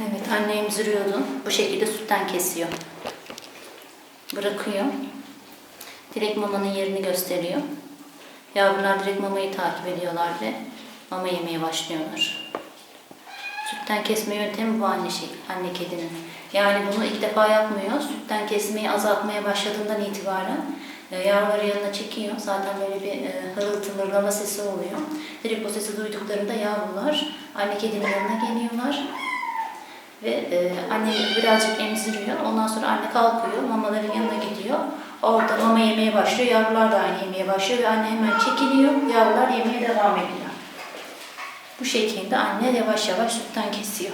Evet anne emziriyordu. Bu şekilde sütten kesiyor. Bırakıyor. Direkt mamanın yerini gösteriyor. Yavrular direkt mamayı takip ediyorlar ve mama yemeye başlıyorlar. Sütten kesme yöntemi bu anne şey, anne kedinin. Yani bunu ilk defa yapmıyor. Sütten kesmeyi azaltmaya başladığından itibaren e, yavruları yanına çekiyor. Zaten böyle bir e, hırıltı mırlama sesi oluyor. Direkt o sesi duyduklarında yavrular anne kedinin yanına geliyorlar. Ve e, anne birazcık emziriyor. Ondan sonra anne kalkıyor, mamaların yanına gidiyor. Orada mama yemeye başlıyor. Yavrular da aynı yemeye başlıyor ve anne hemen çekiliyor. Yavrular yemeye devam ediyor. Bu şekilde anne yavaş yavaş sütten kesiyor.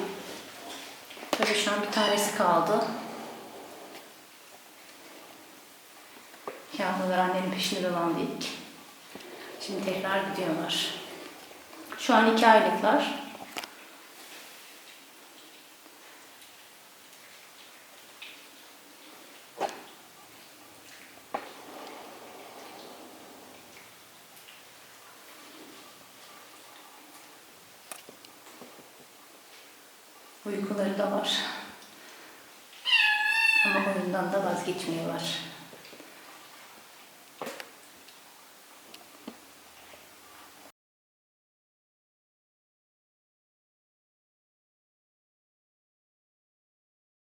Tabii şu an bir tanesi kaldı. Yavrular annenin peşinde devam dedik. Şimdi tekrar gidiyorlar. Şu an iki aylıklar. Uykuları da var. Ama oyundan da vazgeçmiyorlar.